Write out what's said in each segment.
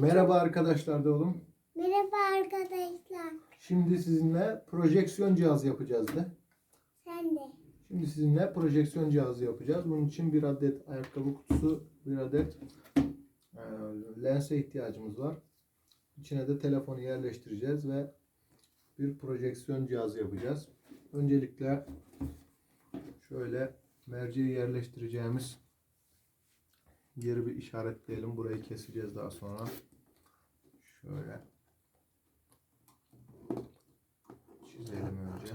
Merhaba arkadaşlar da oğlum. Merhaba arkadaşlar. Şimdi sizinle projeksiyon cihazı yapacağız da. Sen de. Şimdi sizinle projeksiyon cihazı yapacağız. Bunun için bir adet ayakkabı kutusu, bir adet e, lense ihtiyacımız var. İçine de telefonu yerleştireceğiz ve bir projeksiyon cihazı yapacağız. Öncelikle şöyle merceği yerleştireceğimiz yeri bir işaretleyelim. Burayı keseceğiz daha sonra. Şöyle çizelim önce.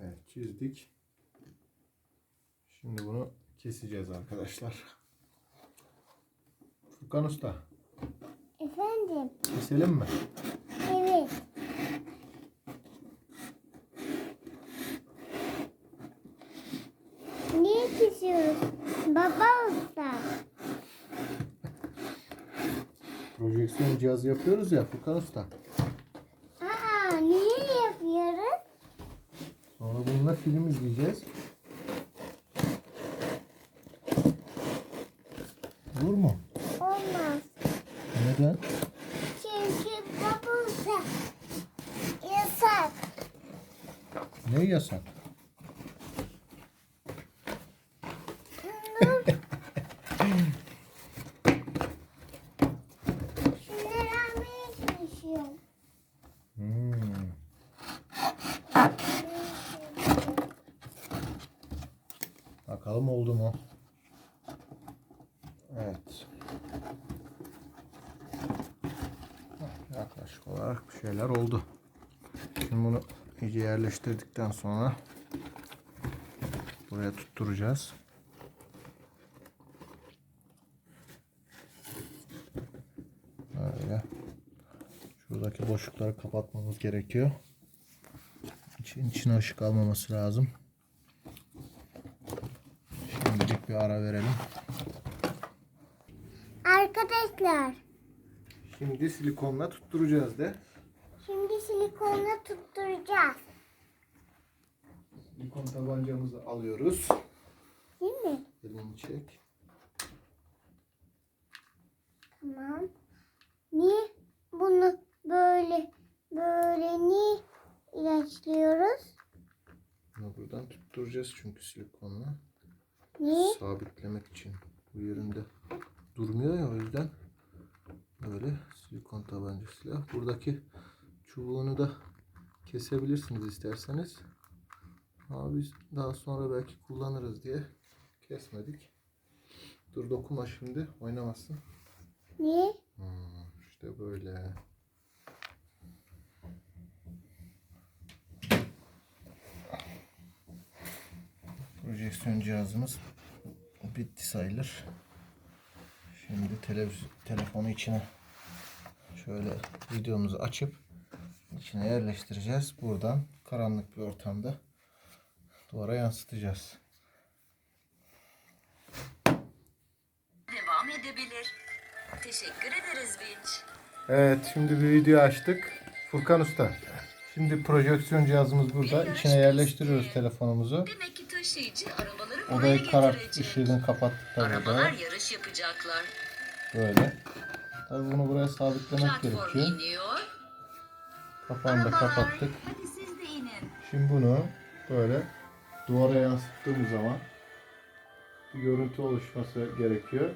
Evet çizdik. Şimdi bunu keseceğiz arkadaşlar. Furkan Usta Efendim. keselim mi? Evet. Niye kesiyoruz? Baba usta. Projeksiyon cihazı yapıyoruz ya Furkan Usta. Aa, niye yapıyoruz? Sonra bununla film izleyeceğiz. Olur mu? Olmaz. Neden? Çünkü baba usta. Yasak. Ne yasak? Bakalım oldu mu? Evet. Yaklaşık olarak bir şeyler oldu. Şimdi bunu iyice yerleştirdikten sonra buraya tutturacağız. Böyle. Şuradaki boşlukları kapatmamız gerekiyor. İçin, içine ışık almaması lazım. Bir ara verelim. Arkadaşlar. Şimdi silikonla tutturacağız de. Şimdi silikonla tutturacağız. Silikon tabancamızı alıyoruz. Değil mi? Elini çek. Tamam. Niye bunu böyle böyle niye ilaçlıyoruz? Bunu buradan tutturacağız çünkü silikonla. Niye? Sabitlemek için. Bu yerinde durmuyor ya o yüzden böyle silikon tabancasıyla. Buradaki çubuğunu da kesebilirsiniz isterseniz. Ama biz daha sonra belki kullanırız diye kesmedik. Dur dokunma şimdi oynamasın. Niye? Hmm, işte böyle. Projeksiyon cihazımız bitti sayılır. Şimdi televiz telefonu içine şöyle videomuzu açıp içine yerleştireceğiz. Buradan karanlık bir ortamda duvara yansıtacağız. devam edebilir. Teşekkür ederiz Vinç. Evet şimdi bir video açtık. Furkan Usta. Şimdi projeksiyon cihazımız burada. İçine yerleştiriyoruz telefonumuzu. Demek ki taşıyıcı arabaları Odayı getirecek. ışığını kapattık da Arabalar burada. yarış yapacaklar. Böyle. Tabii bunu buraya sabitlemek Platform gerekiyor. iniyor. Kapağını da Arabalar, kapattık. hadi siz de inin. Şimdi bunu böyle duvara yansıttığımız zaman bir görüntü oluşması gerekiyor.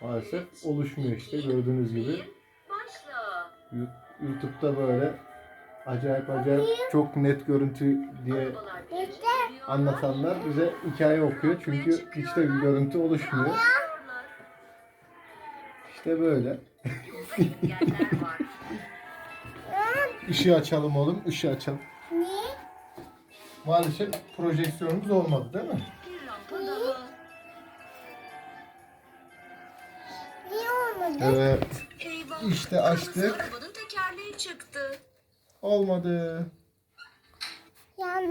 Maalesef oluşmuyor işte gördüğünüz gibi. Başla. YouTube'da böyle acayip acayip çok net görüntü diye Arabalar. Anlatanlar bize hikaye okuyor. Çünkü hiç de bir görüntü oluşmuyor. İşte böyle. Işığı açalım oğlum, ışığı açalım. Niye? Maalesef projeksiyonumuz olmadı değil mi? Niye olmadı? Evet. İşte açtık. Kırmızı Arabanın tekerleği çıktı. Olmadı. Yani